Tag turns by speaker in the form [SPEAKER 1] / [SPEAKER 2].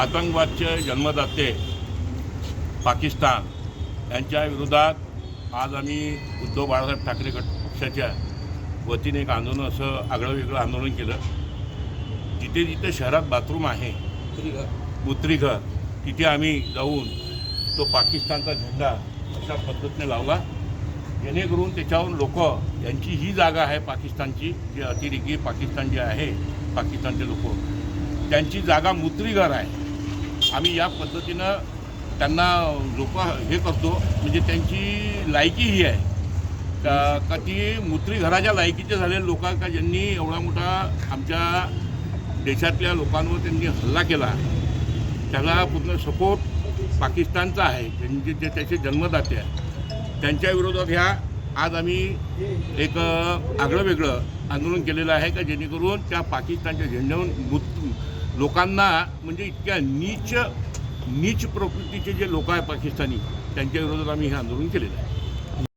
[SPEAKER 1] आतंकवादचे जन्मदाते पाकिस्तान यांच्या विरोधात आज आम्ही उद्धव बाळासाहेब ठाकरे गट पक्षाच्या वतीने एक आंदोलन असं आगळं वेगळं आंदोलन केलं. जिथे जिथे शहरात बाथरूम आहे मुत्रीघर तिथे आम्ही जाऊन तो पाकिस्तानचा झेंडा अशा पद्धतीने लावला. जेणेकरून त्याच्यावरून लोक यांची ही जागा आहे पाकिस्तानची जे अतिरेकी पाकिस्तान जे आहे पाकिस्तानचे लोक त्यांची जागा मुत्रीघर आहे. आम्ही या पद्धतीनं त्यांना लोक हे करतो. म्हणजे त्यांची लायकी ही आहे. का का ती मुत्री घराच्या लायकीचे झालेले लोक का ज्यांनी एवढा मोठा आमच्या देशातल्या लोकांवर त्यांनी हल्ला केला. त्याला पूर्ण सपोर्ट पाकिस्तानचा आहे. त्यांचे जे त्याचे जन्मदाते आहे त्यांच्या विरोधात ह्या आज आम्ही एक आगळं वेगळं आंदोलन केलेलं आहे का जेणेकरून त्या पाकिस्तानच्या झेंड्यावर मुत लोकांना म्हणजे इतक्या नीच नीच प्रकृतीचे जे लोक आहे पाकिस्तानी त्यांच्या विरोधात आम्ही हे आंदोलन केलेलं आहे.